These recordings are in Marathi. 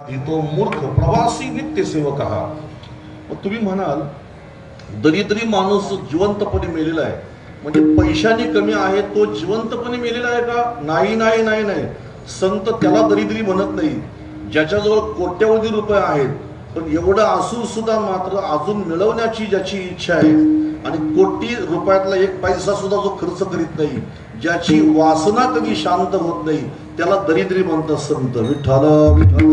तो मूर्ख प्रवासी नित्य सेवक हा मग तुम्ही म्हणाल दरिद्री माणूस जिवंतपणे मेलेला आहे. म्हणजे पैशाने कमी आहे तो जिवंतपणे मेलेला आहे का? नाही नाही नाही नाही. संत त्याला दरिद्री म्हणत नाही. ज्याच्याजवळ कोट्यवधी रुपये आहेत पण एवढं असून सुद्धा मात्र अजून मिळवण्याची ज्याची इच्छा आहे आणि कोटी रुपयातला एक पैसा सुद्धा जो खर्च करीत नाही ज्याची वासना कधी शांत होत नाही त्याला दरिद्री म्हणतात संत. विठ्ठल विठ्ठल.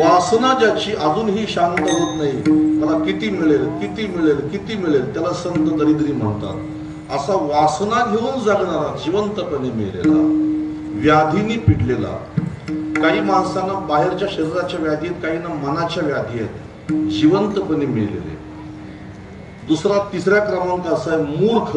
वासना ज्याची अजूनही शांत होत नाही मला किती मिळेल किती मिळेल किती मिळेल त्याला संत दरिद्री म्हणतात. असा वासना घेऊन जगणारा जिवंतपणे मेलेला. व्याधीनी पिडलेला काही माणसांना बाहेरच्या शरीराच्या व्याधी आहेत काहींना मनाच्या व्याधी आहेत. जिवंतपणे मिळलेले दुसरा तिसऱ्या क्रमांक असा आहे मूर्ख.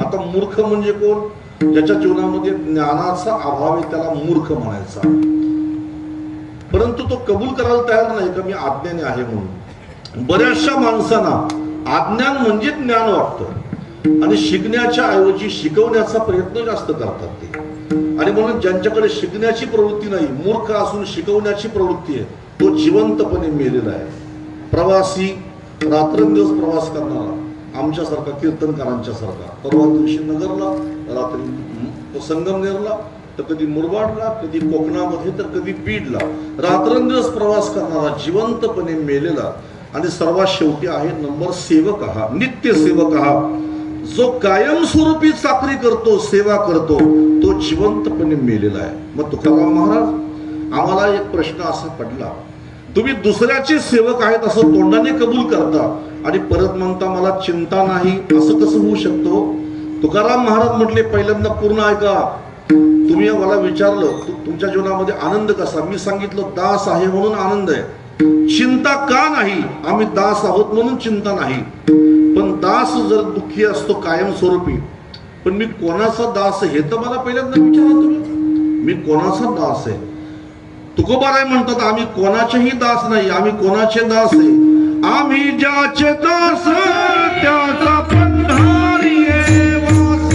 आता मूर्ख म्हणजे कोण? ज्याच्या जीवनामध्ये ज्ञानाचा अभाव आहे त्याला मूर्ख म्हणायचा. परंतु तो कबूल करायला तयार नाही का मी आज्ञाने आहे म्हणून. बऱ्याचशा माणसांना अज्ञान म्हणजे ज्ञान वाटतं. आणि शिकण्याच्या ऐवजी शिकवण्याचा प्रयत्न जास्त करतात ते. आणि म्हणून ज्यांच्याकडे शिकण्याची प्रवृत्ती नाही मूर्ख असून शिकवण्याची प्रवृत्ती आहे तो जिवंतपणे मेलेला आहे. प्रवासी रात्रंदिवस प्रवास करणारा आमच्यासारखा कीर्तनकारांच्या सारखा. परवा दिवशी नगरला रात्री संगमनेरला तर कधी मुरबाडला कधी कोकणामध्ये तर कधी बीडला. रात्रंदिवस प्रवास करणारा जिवंतपणे मेलेला. आणि सर्वात शेवटी आहे नंबर सेवक हा नित्य सेवक हा. जो कायमस्वरूपी चाकरी करतो सेवा करतो तो जिवंतपणे मेलेला आहे. मग तुकाराम महाराज आम्हाला एक प्रश्न असा पडला. तुम्ही दुसऱ्याचे सेवक आहेत असं तोंडाने कबूल करता आणि परत म्हणता मला चिंता नाही. असं कसं होऊ शकतो? तुकाराम महाराज म्हटले पहिल्यांदा पूर्ण ऐका. तुम्ही मला विचारलं तु- तुमच्या जीवनामध्ये आनंद कसा? मी सांगितलं दास आहे म्हणून आनंद आहे. चिंता का नाही? आम्ही दास आहोत म्हणून चिंता नाही. दास जर दुःखी असतो कायमस्वरूपी पण मी कोणाचा दास आहे हे तर मला पहिल्यांदा विचारा तुम्ही. मी कोणाचा दास आहे? तुकोबाराय म्हणतात आम्ही कोणाचेही दास नाही आम्ही कोणाचे दास आहे? आम्ही ज्याचे दास त्याचा पंढारी वास.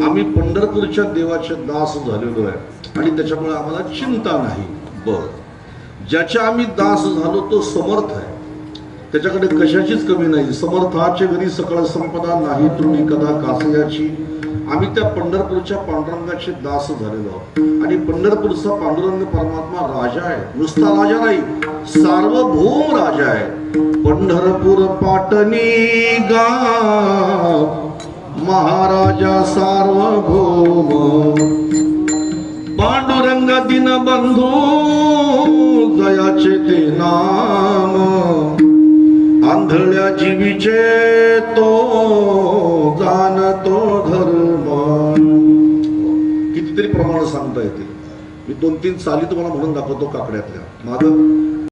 आम्ही पंढरपूरच्या देवाचे दास झालेलो आहे. आणि त्याच्यामुळे आम्हाला चिंता नाही. बर. ज्याच्या आम्ही दास झालो तो समर्थ आहे. त्याच्याकडे कशाचीच कमी नाही. समर्थाचे घरी सकळ संपदा नाही तुम्ही कदा कासयाची आम्ही त्या पंढरपूरच्या पांडुरंगाचे दास झालेलो आहोत. आणि पंढरपूरचा पांडुरंग परमात्मा राजा आहे. नुसता राजा नाही सार्वभौम राजा आहे. पंढरपूर पाटणी गा महाराजा सार्वभौम. पांडुरंग दीनबंधू दयाचे ते नाम. आंधळ्या जीवीचे तो जाणतो धर्म. कितीतरी प्रमाण सांगता येते मी दोन तीन चाली तुम्हाला म्हणून दाखवतो काकड्यातल्या. माझं